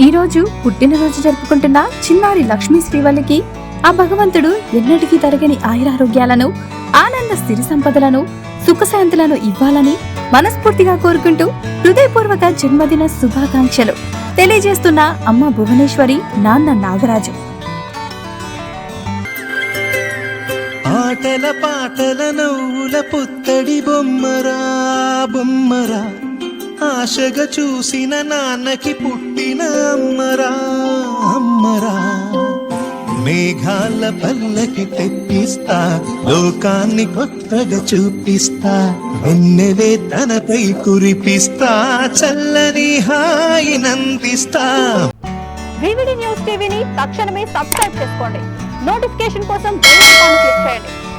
ఈరోజు పుట్టినరోజు జరుపుకుంటున్న చిన్నారి లక్ష్మీ శ్రీవల్లికి ఆ భగవంతుడు ఎన్నటికీ తరగని ఆయురారోగ్యాలను ఆనంద స్థిర సంపదలను సుఖశాంతులను ఇవ్వాలని మనస్ఫూర్తిగా కోరుకుంటూ హృదయపూర్వక జన్మదిన శుభాకాంక్షలు తెలియజేస్తున్న అమ్మ భువనేశ్వరి నాన్న నాగరాజు. ఆటల పాటల నవ్వుల పుత్తడి బొమ్మరా బొమ్మరా. ఆశగా చూసిన నాన్నకి పుట్టిన అమ్మరా అమ్మరా. మేఘాల పల్లకి తెప్పిస్తా లోకాన్ని కొత్తగా చూపిస్తా వెన్నెలే తనపై కురిపిస్తా చల్లని హాయినందిస్తా వివిడి న్యూస్ టీవీని తక్షణమే సబ్స్క్రైబ్ చేసుకోండి. నోటిఫికేషన్ కోసం బెల్ ఐకాన్ క్లిక్ చేయండి.